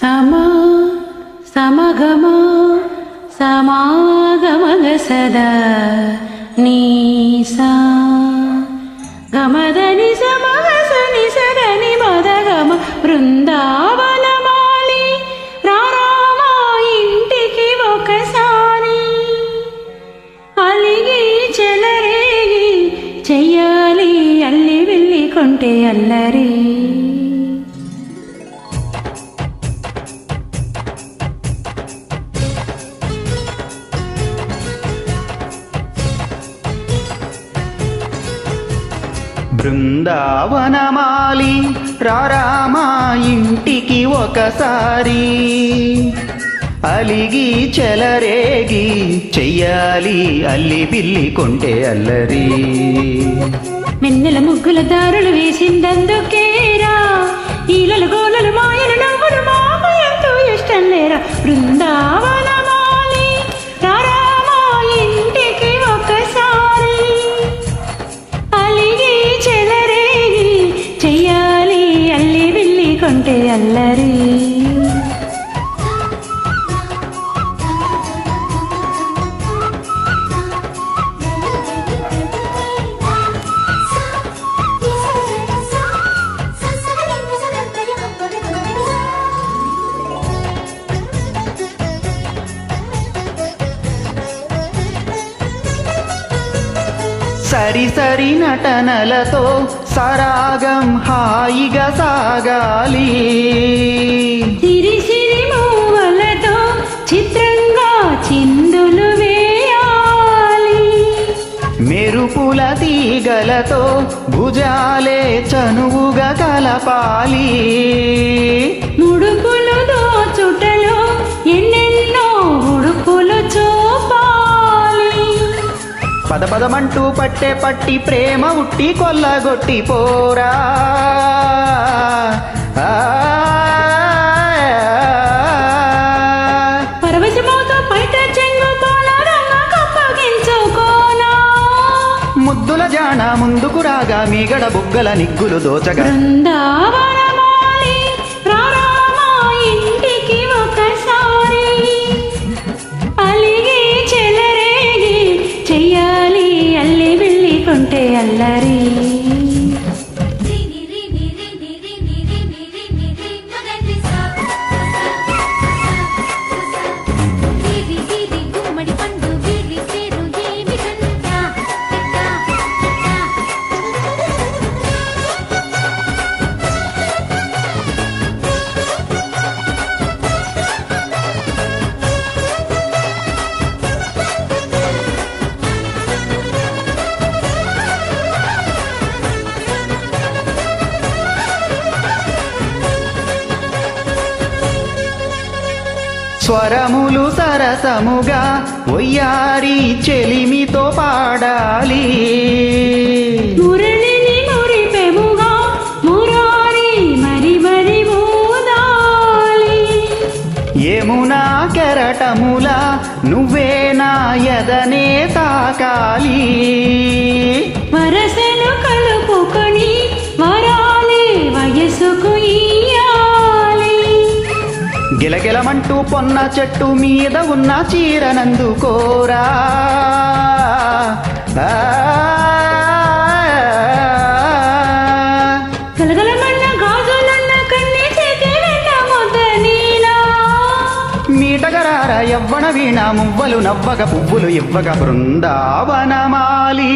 సమా సమగమ సమాగమగ సదా. నీసా గమదని సమగసని సదని మదగమ బృందా బృందావనమాలి రారామా ఇంటికి ఒకసారి. అలిగి చెలరేగి చెయ్యాలి అల్లి పిల్లి కొంటే అల్లరి. వెన్నెల ముగ్గుల దారులు వేసిందందుకేరా ఈలలు గోలలు మా సరి సరి నటనలతో సరాగం హాయిగా సాగాలి. సిరి సిరి మూవలతో చిత్రంగా చిందులు వేయాలి. మెరుపుల తీగలతో భుజాలే చనువుగా కలపాలి. ముడుపులు పద పదమంటూ పట్టే పట్టి ప్రేమ ఉట్టి కొల్లగొట్టి పోరా. ముద్దుల జాణ ముందుకు రాగా మీగడ బుగ్గల నిగ్గులు దోచగా. స్వరములు సరసముగా ఒయ్యారి చెలిమితో పాడాలి. ఏమునా కెరటముల నువ్వే నా ఎదనే తాకాలి. వరసలు గిలగిలమంటూ పొన్న చెట్టు మీద ఉన్న చీరనందుకోరా మీటగరార యవ్వన వీణ మువ్వలు నవ్వగ పువ్వులు ఇవ్వగ బృందావనమాలి.